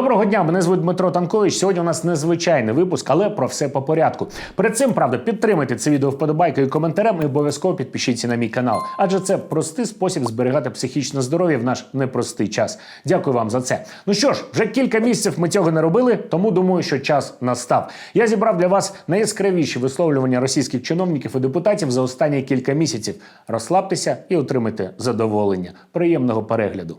Доброго дня, мене звуть Дмитро Танкович. Сьогодні у нас незвичайний випуск, але про все по порядку. Перед цим, правда, підтримайте це відео вподобайкою і коментарем і обов'язково підпишіться на мій канал, адже це простий спосіб зберігати психічне здоров'я в наш непростий час. Дякую вам за це. Ну що ж, вже кілька місяців ми цього не робили, тому думаю, що час настав. Я зібрав для вас найяскравіші висловлювання російських чиновників і депутатів за останні кілька місяців. Розслабтеся і отримайте задоволення. Приємного перегляду.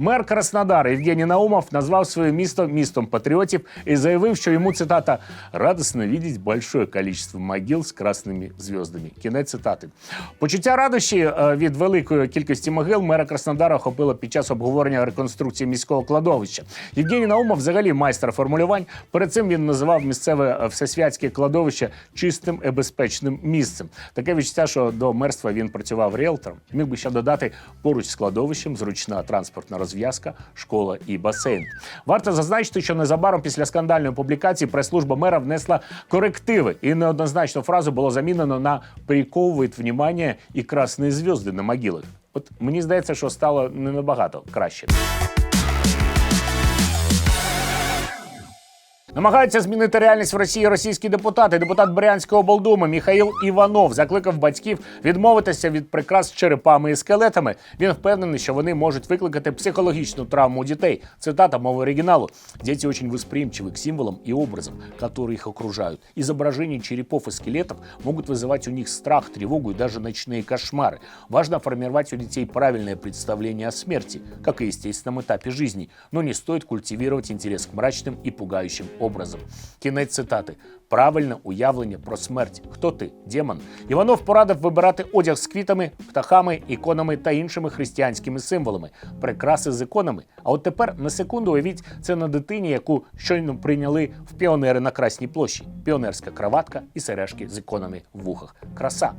Мер Краснодара Євгеній Наумов назвав своє місто містом патріотів і заявив, що йому цитата радосно видеть большое количество могил з красними зв'яздами. Кінець цитати. Почуття радощі е, від великої кількості могил мера Краснодара охопило під час обговорення реконструкції міського кладовища. Євгеній Наумов взагалі майстер формулювань. Перед цим він називав місцеве е, всесвятське кладовище чистим і безпечним місцем. Таке відчуття, що до мерства він працював ріелтором. Міг би ще додати поруч з кладовищем зручна транспортна розв'язка, школа і басейн. Варто зазначити, що незабаром після скандальної публікації прес-служба мера внесла корективи, і неоднозначну фразу було замінено на приковують внимання і красні зв'язки на могилах. От мені здається, що стало не набагато краще. Намагаються змінити реальність в Росії російські депутати. Депутат Брянської облдуми Міхаїл Іванов закликав батьків відмовитися від прикрас з черепами і скелетами. Він впевнений, що вони можуть викликати психологічну травму у дітей. Цитата мови оригиналу. Дети очень восприимчивы к символам и образам, которые их окружают. Изображения черепов и скелетов могут вызывать у них страх, тревогу и даже ночные кошмары. Важно формировать у детей правильное представление о смерти, как и естественном этапе жизни, но не стоит культивировать интерес к мрачным и пугающим образом. Кінець цитати. Правильне уявлення про смерть. Хто ти? Демон. Іванов порадив вибирати одяг з квітами, птахами, іконами та іншими християнськими символами, прикраси з іконами. А от тепер на секунду уявіть це на дитині, яку щойно прийняли в піонери на Красній площі. Піонерська краватка і сережки з іконами в вухах. Краса.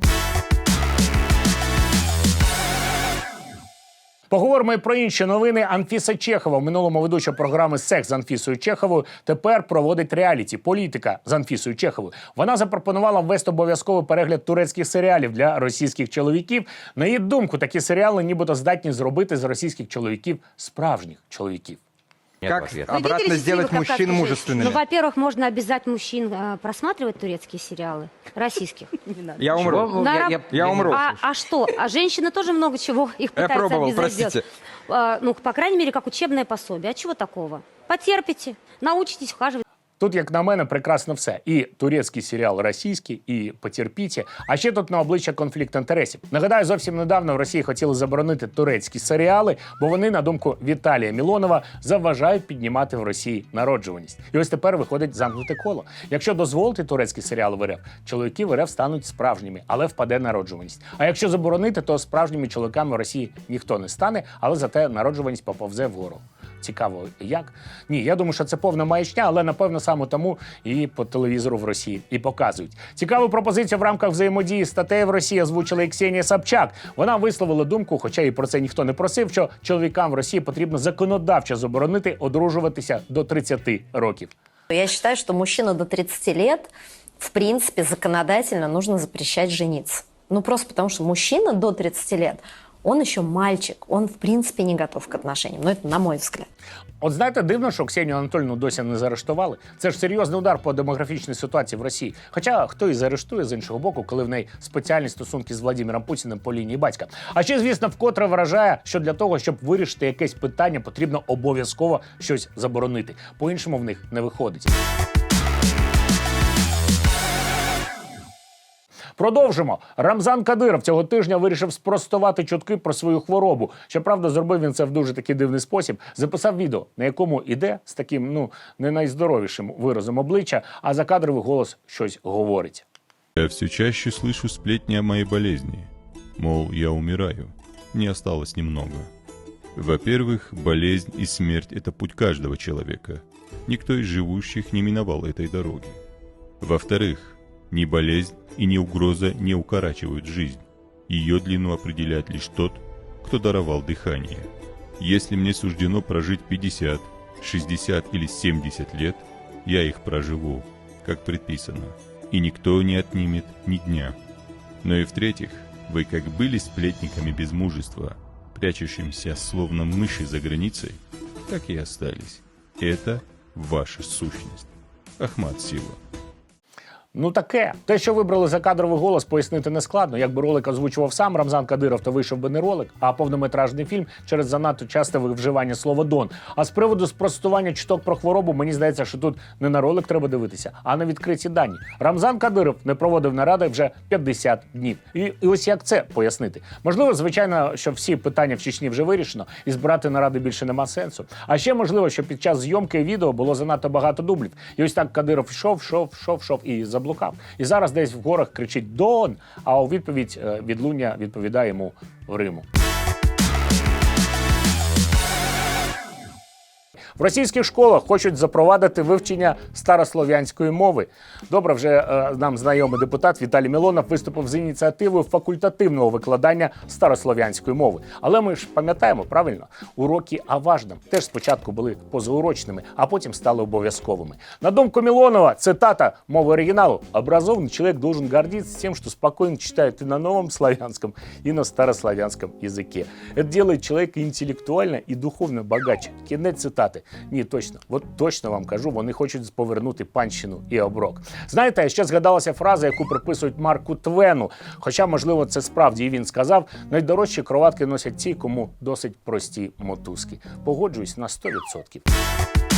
Поговоримо і про інші новини. Анфіса Чехова в минулому ведуча програми Секс з Анфісою Чеховою тепер проводить реаліті політика з Анфісою Чеховою. Вона запропонувала ввести обов'язковий перегляд турецьких серіалів для російських чоловіків. На її думку, такі серіали нібито здатні зробити з російських чоловіків справжніх чоловіків. Как ответа. Обратно сделать мужчин мужественными? Ну, во-первых, можно обязать мужчин э, просматривать турецкие сериалы, российских. Я умру. На Я- я- Я умру. А, а что? А женщины тоже много чего их Я пытаются пробовал, обязать простите. А, ну, по крайней мере, как учебное пособие. А чего такого? Потерпите, научитесь ухаживать. Тут, як на мене, прекрасно все. І турецький серіал російський, і потерпіті. А ще тут на обличчя конфлікт інтересів. Нагадаю, зовсім недавно в Росії хотіли заборонити турецькі серіали, бо вони, на думку Віталія Мілонова, заважають піднімати в Росії народжуваність. І ось тепер виходить замкнуте коло. Якщо дозволити турецькі серіали в РФ, чоловіки в РФ стануть справжніми, але впаде народжуваність. А якщо заборонити, то справжніми чоловіками в Росії ніхто не стане, але зате народжуваність поповзе вгору. Цікаво, як? Ні, я думаю, що це повна маячня, але напевно саме тому і по телевізору в Росії і показують. Цікаву пропозицію в рамках взаємодії статей в Росії озвучила і Ксенія Собчак. Вона висловила думку, хоча і про це ніхто не просив, що чоловікам в Росії потрібно законодавчо заборонити одружуватися до 30 років. Я считаю, что мужчина до 30 лет, в принципе, законодательно нужно запрещать жениться. Ну, просто потому что мужчина до 30 лет, он еще мальчик, он, в принципе, не готов к отношениям. Но это на мой взгляд. От знаєте, дивно, що Ксенію Анатольовну досі не заарештували. Це ж серйозний удар по демографічній ситуації в Росії. Хоча хто і заарештує з іншого боку, коли в неї спеціальні стосунки з Владимиром Путіним по лінії батька. А ще, звісно, вкотре вражає, що для того, щоб вирішити якесь питання, потрібно обов'язково щось заборонити. По іншому в них не виходить. Продовжимо. Рамзан Кадиров цього тижня вирішив спростувати чутки про свою хворобу. Щоправда, зробив він це в дуже такий дивний спосіб. Записав відео, на якому іде з таким ну не найздоровішим виразом обличчя, а закадровий голос щось говорить. Я все чаще слышу сплетни о моей болезни. Мол, я умираю. Мне осталось немного. Во-первых, болезнь и смерть – это путь каждого человека. Никто из живущих не миновал этой дороги. Во-вторых, ни болезнь и ни угроза не укорачивают жизнь. Ее длину определяет лишь тот, кто даровал дыхание. Если мне суждено прожить 50, 60 или 70 лет, я их проживу, как предписано, и никто не отнимет ни дня. Но и в-третьих, вы как были сплетниками без мужества, прячущимся словно мыши за границей, так и остались. Это ваша сущность. Ахмат Сила. Ну таке. Те, що вибрали за кадровий голос, пояснити не складно. Якби ролик озвучував сам Рамзан Кадиров, то вийшов би не ролик, а повнометражний фільм через занадто часте вживання слова Дон. А з приводу спростування чуток про хворобу, мені здається, що тут не на ролик треба дивитися, а на відкриті дані. Рамзан Кадиров не проводив наради вже 50 днів. І, і ось як це пояснити. Можливо, звичайно, що всі питання в Чечні вже вирішено, і збирати наради більше нема сенсу. А ще можливо, що під час зйомки відео було занадто багато дублів. І ось так Кадиров йшов, йшов, йшов, йшов і заблукав. І зараз десь в горах кричить Дон. А у відповідь е, відлуння відповідає йому Риму. В російських школах хочуть запровадити вивчення старослов'янської мови. Добре, вже е, нам знайомий депутат Віталій Мілонов виступив з ініціативою факультативного викладання старослов'янської мови. Але ми ж пам'ятаємо правильно, уроки Аважним теж спочатку були позаурочними, а потім стали обов'язковими. На думку Милонова, цитата мови оригиналу: образованный человек должен гордиться тем, что спокойно читает и на новом славянском, и на старославянском языке. Это делает человека интеллектуально и духовно богаче. Кінець цитати. Ні, точно, от точно вам кажу, вони хочуть повернути панщину і оброк. Знаєте, ще згадалася фраза, яку приписують Марку Твену. Хоча, можливо, це справді і він сказав: найдорожчі кроватки носять ті, кому досить прості мотузки. Погоджуюсь на 100%.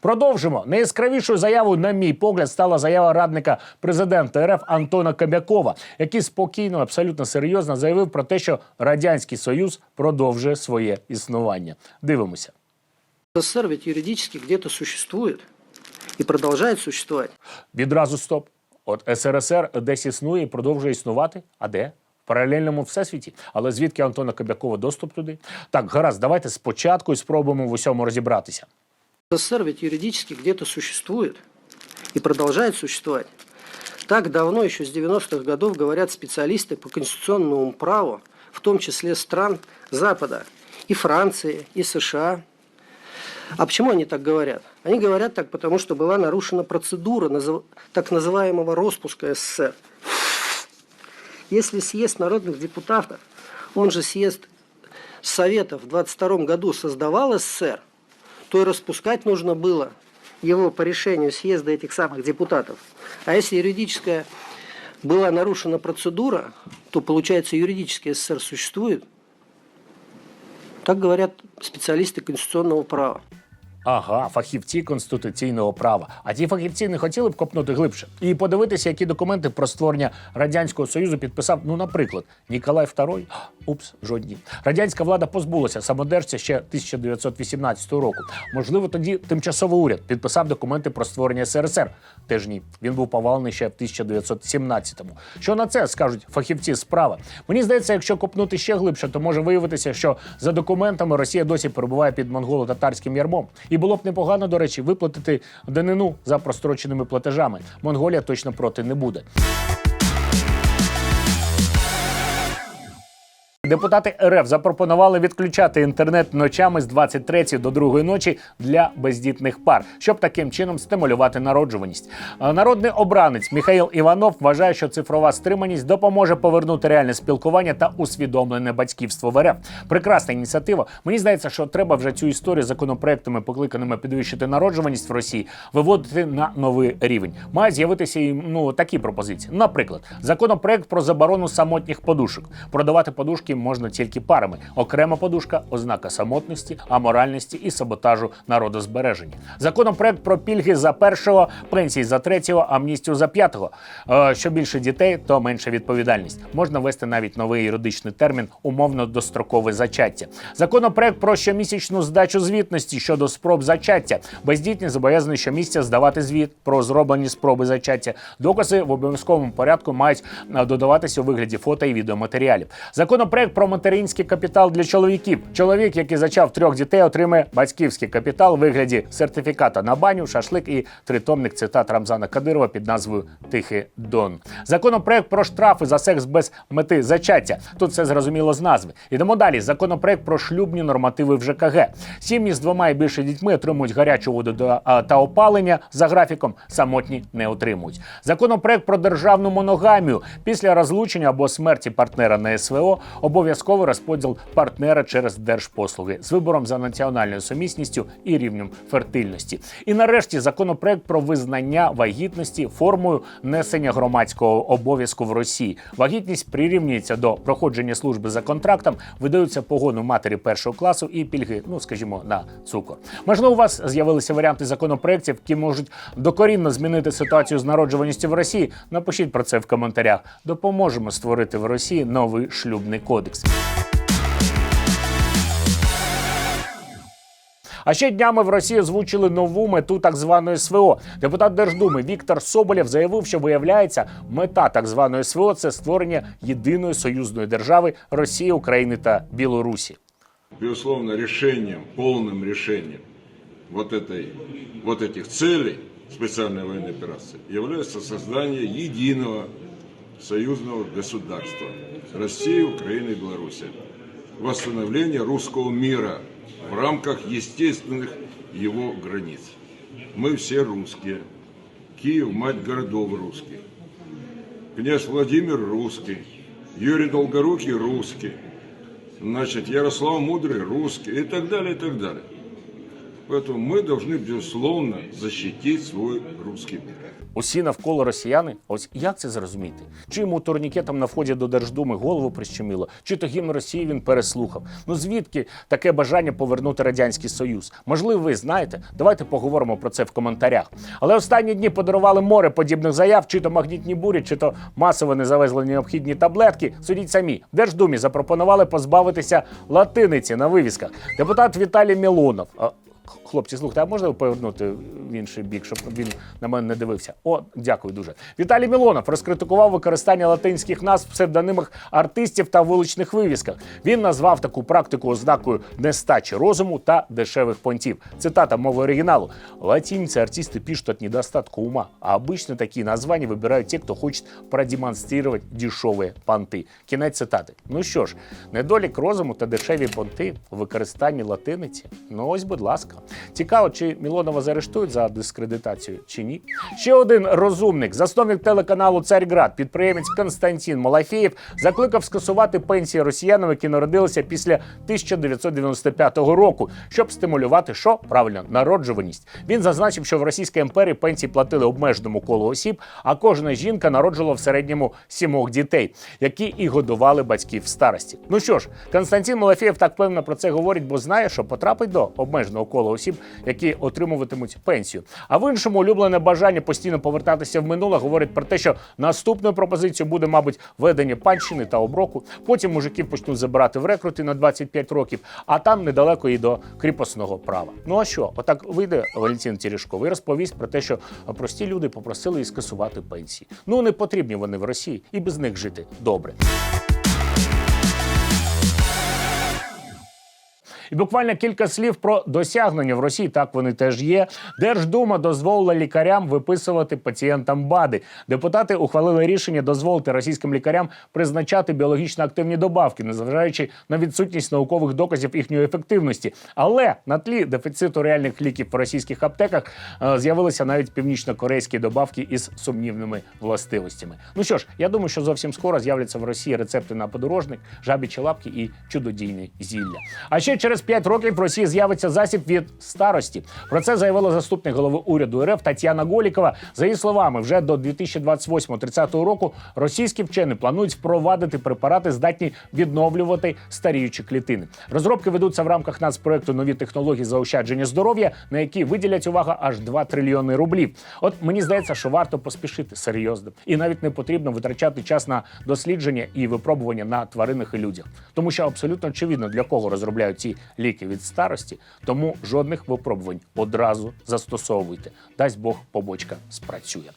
Продовжимо. Найяскравішою заявою, на мій погляд, стала заява радника президента РФ Антона Кобякова, який спокійно, абсолютно серйозно заявив про те, що радянський союз продовжує своє існування. Дивимося. СССР ведь юридически где-то существует и продолжает существовать. Відразу стоп. От СРСР десь існує і продовжує існувати. А де? В паралельному всесвіті. Але звідки Антона Кобякова доступ туди? Так, гаразд, давайте спочатку і спробуємо в усьому розібратися. СССР ведь юридически где-то существует и продолжает существовать. Так давно, еще с 90-х годов, говорят специалисты по конституционному праву, в том числе стран Запада, и Франции, и США. А почему они так говорят? Они говорят так, потому что была нарушена процедура так называемого распуска СССР. Если съезд народных депутатов, он же съезд Советов в 22 году создавал СССР, то и распускать нужно было его по решению съезда этих самых депутатов. А если юридическая была нарушена процедура, то, получается, юридически СССР существует. Так говорят специалисты конституционного права. Ага, фахівці конституційного права. А ті фахівці не хотіли б копнути глибше і подивитися, які документи про створення радянського союзу підписав. Ну, наприклад, Ніколай II. Упс, жодні. Радянська влада позбулася самодержця ще 1918 року. Можливо, тоді тимчасовий уряд підписав документи про створення СРСР. Теж ні. Він був повалений ще в 1917-му. Що на це скажуть фахівці справа? Мені здається, якщо копнути ще глибше, то може виявитися, що за документами Росія досі перебуває під монголо-татарським ярмом. І було б непогано, до речі, виплатити данину за простроченими платежами. Монголія точно проти не буде. Депутати РФ запропонували відключати інтернет ночами з 23 до 2 ночі для бездітних пар, щоб таким чином стимулювати народжуваність. Народний обранець Михаїл Іванов вважає, що цифрова стриманість допоможе повернути реальне спілкування та усвідомлене батьківство в РФ. Прекрасна ініціатива. Мені здається, що треба вже цю історію законопроектами, покликаними підвищити народжуваність в Росії, виводити на новий рівень. Мають з'явитися і ну такі пропозиції. Наприклад, законопроект про заборону самотніх подушок. Продавати подушки можна тільки парами. Окрема подушка ознака самотності, аморальності і саботажу народозбереження. Законопроект про пільги за першого, пенсії за третього, амністію за п'ятого. Е, Що більше дітей, то менша відповідальність. Можна ввести навіть новий юридичний термін умовно дострокове зачаття. Законопроект про щомісячну здачу звітності щодо спроб зачаття. Бездітні зобов'язані щомісяця здавати звіт про зроблені спроби зачаття. Докази в обов'язковому порядку мають е, додаватися у вигляді фото і відеоматеріалів. Законопроект Законопроект про материнський капітал для чоловіків. Чоловік, який зачав трьох дітей, отримає батьківський капітал у вигляді сертифіката на баню, шашлик і тритомник цитат Рамзана Кадирова під назвою Тихий Дон. Законопроект про штрафи за секс без мети зачаття. Тут все зрозуміло з назви. Ідемо далі. Законопроект про шлюбні нормативи в ЖКГ. Сім'ї з двома і більше дітьми отримують гарячу воду та опалення за графіком. Самотні не отримують. Законопроект про державну моногамію після розлучення або смерті партнера на СВО обов'язково розподіл партнера через держпослуги з вибором за національною сумісністю і рівнем фертильності. І нарешті законопроект про визнання вагітності формою несення громадського обов'язку в Росії. Вагітність прирівнюється до проходження служби за контрактом, видаються погону матері першого класу і пільги, ну скажімо, на цукор. Можливо, у вас з'явилися варіанти законопроєктів, які можуть докорінно змінити ситуацію з народжуваністю в Росії. Напишіть про це в коментарях. Допоможемо створити в Росії новий шлюбний кодекс А ще днями в Росії озвучили нову мету так званої СВО. Депутат Держдуми Віктор Соболєв заявив, що виявляється, мета так званої СВО це створення єдиної союзної держави Росії, України та Білорусі. безусловно, решением, полным решением вот, этой, вот этих целей специальной военной операции является создание единого союзного государства России, Украины и Беларуси. Восстановление русского мира в рамках естественных его границ. Мы все русские. Киев – мать городов русских. Князь Владимир русский. Юрий Долгорукий русский значит, Ярослав Мудрый русский и так далее, и так далее. Поэтому мы должны, безусловно, защитить свой русский мир. Усі навколо росіяни. Ось як це зрозуміти? Чи йому турнікетом на вході до Держдуми голову прищемило, чи то гімн Росії він переслухав. Ну звідки таке бажання повернути радянський союз? Можливо, ви знаєте? Давайте поговоримо про це в коментарях. Але останні дні подарували море подібних заяв, чи то магнітні бурі, чи то масово не завезли необхідні таблетки. Судіть самі. В Держдумі запропонували позбавитися латиниці на вивісках. Депутат Віталій Мілонов. а, Хлопці, слухайте, а можна повернути в інший бік, щоб він на мене не дивився? О, дякую дуже. Віталій Мілонов розкритикував використання латинських назв в псевдонимах артистів та вуличних вивісках. Він назвав таку практику ознакою нестачі розуму та дешевих понтів. Цитата мови оригіналу: латинцы артисты пишут от недостатка ума, а обычно такие названия выбирают те, кто хочет продемонстрировать дешевые понти. Кінець цитати. Ну що ж, недолік розуму та дешеві понти у використанні латиниці. Ну ось, будь ласка. Цікаво, чи Мілонова заарештують за дискредитацію чи ні. Ще один розумник, засновник телеканалу Царьград, підприємець Константин Малафєєв, закликав скасувати пенсії росіянам, які народилися після 1995 року, щоб стимулювати що правильно народжуваність. Він зазначив, що в Російській імперії пенсії платили обмеженому колу осіб, а кожна жінка народжувала в середньому сімох дітей, які і годували батьків в старості. Ну що ж, Константин Малафєєв так певно про це говорить, бо знає, що потрапить до обмеженого кола осіб, які отримуватимуть пенсію. А в іншому улюблене бажання постійно повертатися в минуле говорить про те, що наступною пропозицією буде, мабуть, ведення панщини та оброку. Потім мужиків почнуть забирати в рекрути на 25 років, а там недалеко і до кріпосного права. Ну а що? Отак вийде Валентин Терешков і розповість про те, що прості люди попросили її скасувати пенсії. Ну не потрібні вони в Росії, і без них жити добре. І буквально кілька слів про досягнення в Росії. Так вони теж є. Держдума дозволила лікарям виписувати пацієнтам БАДи. Депутати ухвалили рішення дозволити російським лікарям призначати біологічно активні добавки, незважаючи на відсутність наукових доказів їхньої ефективності. Але на тлі дефіциту реальних ліків в російських аптеках е, з'явилися навіть північно-корейські добавки із сумнівними властивостями. Ну що ж, я думаю, що зовсім скоро з'являться в Росії рецепти на подорожник, жабічі лапки і чудодійне зілля. А ще через 5 років в Росії з'явиться засіб від старості. Про це заявила заступник голови уряду РФ Тетяна Голікова. За її словами, вже до 2028-30 року російські вчені планують впровадити препарати, здатні відновлювати старіючі клітини. Розробки ведуться в рамках нацпроекту нові технології заощадження здоров'я, на які виділять увага аж 2 трильйони рублів. От мені здається, що варто поспішити серйозно, і навіть не потрібно витрачати час на дослідження і випробування на тваринах і людях, тому що абсолютно очевидно для кого розробляють ці ліки від старості, тому жодних випробувань одразу застосовуйте. Дасть Бог побочка спрацює.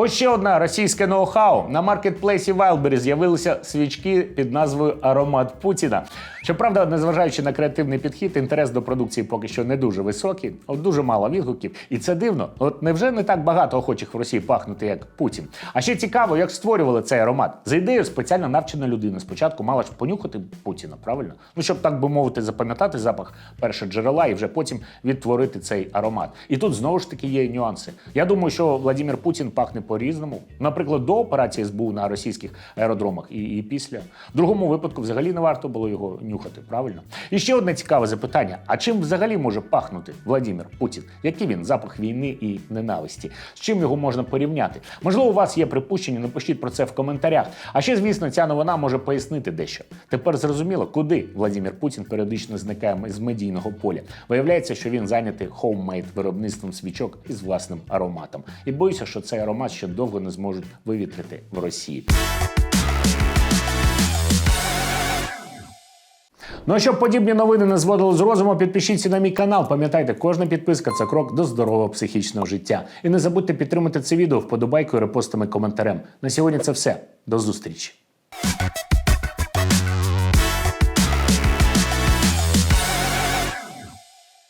Ось ще одна російське ноу-хау. На маркетплейсі Wildberries з'явилися свічки під назвою Аромат Путіна. Щоправда, незважаючи на креативний підхід, інтерес до продукції поки що не дуже високий, от дуже мало відгуків. І це дивно. От невже не так багато охочих в Росії пахнути, як Путін? А ще цікаво, як створювали цей аромат. За ідеєю спеціально навчена людина. Спочатку мала ж понюхати Путіна, правильно? Ну щоб так би мовити, запам'ятати запах перше джерела і вже потім відтворити цей аромат. І тут знову ж таки є нюанси. Я думаю, що Владимир Путін пахне по-різному. Наприклад, до операції СБУ на російських аеродромах і, і після. В другому випадку взагалі не варто було його нюхати, правильно? І ще одне цікаве запитання: а чим взагалі може пахнути Владимир Путін? Який він запах війни і ненависті? З чим його можна порівняти? Можливо, у вас є припущення, напишіть про це в коментарях. А ще, звісно, ця новина може пояснити дещо. Тепер зрозуміло, куди Владимир Путін періодично зникає з медійного поля. Виявляється, що він зайнятий хоуммейд виробництвом свічок із власним ароматом. І боюся, що цей аромат ще довго не зможуть вивітрити в Росії. Ну а щоб подібні новини не зводили з розуму, підпишіться на мій канал. Пам'ятайте, кожна підписка це крок до здорового психічного життя. І не забудьте підтримати це відео вподобайкою, репостами, коментарем. На сьогодні це все. До зустрічі.